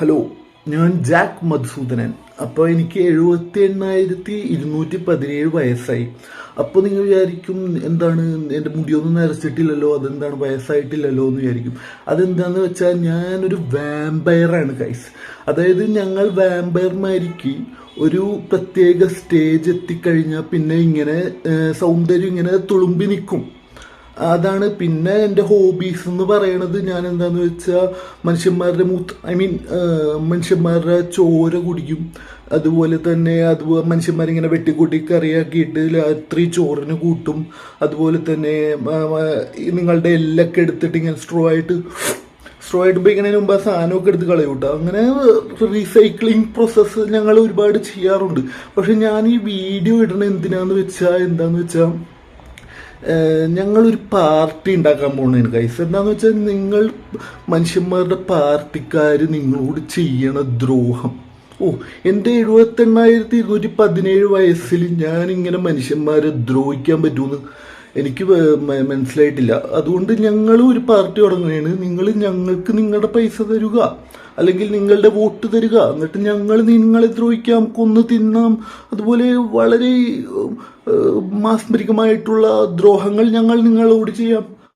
Hello ഞാൻ Jack Madhusoodanan. അപ്പോൾ എനിക്ക് എഴുപത്തി എണ്ണായിരത്തി ഇരുന്നൂറ്റി പതിനേഴ് വയസ്സായി. അപ്പോൾ നിങ്ങൾ വിചാരിക്കും എന്താണ് എന്റെ മുടിയൊന്നും നരച്ചിട്ടില്ലല്ലോ അതെന്താണ് വയസ്സായിട്ടില്ലല്ലോ എന്ന് വിചാരിക്കും. അതെന്താന്ന് വെച്ചാൽ ഞാനൊരു വാമ്പയറാണ് കൈസ് അതായത് ഞങ്ങൾ വാമ്പയർമാരിക്ക് ഒരു പ്രത്യേക സ്റ്റേജ് എത്തിക്കഴിഞ്ഞാൽ പിന്നെ ഇങ്ങനെ സൗന്ദര്യം ഇങ്ങനെ തുളുമ്പി നിൽക്കും. അതാണ് പിന്നെ എന്റെ ഹോബീസ് എന്ന് പറയണത് ഞാൻ എന്താന്ന് വെച്ചാൽ മനുഷ്യന്മാരുടെ മൂത്ത് ഐ മീൻ മനുഷ്യന്മാരുടെ ചോര കുടിക്കും. അതുപോലെ തന്നെ അതുപോലെ മനുഷ്യന്മാരിങ്ങനെ വെട്ടിക്കൂട്ടി കറിയാക്കിയിട്ട് രാത്രി ചോറിന് കൂട്ടും. അതുപോലെ തന്നെ നിങ്ങളുടെ എല്ലൊക്കെ എടുത്തിട്ട് ഇങ്ങനെ സ്ട്രോ ആയിട്ട് സ്ട്രോ ആയിട്ട് ഉപയോഗിക്കുന്നതിന് മുമ്പ് ആ സാധനമൊക്കെ എടുത്ത് കളയും കേട്ടോ അങ്ങനെ റീസൈക്ലിംഗ് പ്രോസസ്സ് ഞങ്ങൾ ഒരുപാട് ചെയ്യാറുണ്ട്. പക്ഷെ ഞാൻ ഈ വീഡിയോ ഇടണ എന്തിനാന്ന് വെച്ചാൽ എന്താന്ന് വെച്ചാൽ ഞങ്ങളൊരു പാർട്ടി ഉണ്ടാക്കാൻ പോകണേന് കൈസ് എന്താന്ന് വെച്ചാൽ നിങ്ങൾ മനുഷ്യന്മാരുടെ പാർട്ടിക്കാർ നിങ്ങളോട് ചെയ്യണ ദ്രോഹം. ഓ എന്റെ എഴുപത്തെണ്ണായിരത്തി ഇരുന്നൂറ്റി പതിനേഴ് വയസ്സിൽ ഞാനിങ്ങനെ മനുഷ്യന്മാരെ ദ്രോഹിക്കാൻ പറ്റുമെന്ന് എനിക്ക് മനസ്സിലായിട്ടില്ല. അതുകൊണ്ട് ഞങ്ങളും ഒരു പാർട്ടി തുടങ്ങുകയാണ്. നിങ്ങൾ ഞങ്ങൾക്ക് നിങ്ങളുടെ പൈസ തരുക. അല്ലെങ്കിൽ നിങ്ങളുടെ വോട്ട് തരിക. എന്നിട്ട് ഞങ്ങൾ നിങ്ങളെ ദ്രോഹിക്കാം. കൊന്നു തിന്നാം. അതുപോലെ വളരെ മാസ്മരികമായിട്ടുള്ള ദ്രോഹങ്ങൾ ഞങ്ങൾ നിങ്ങളോട് ചെയ്യാം.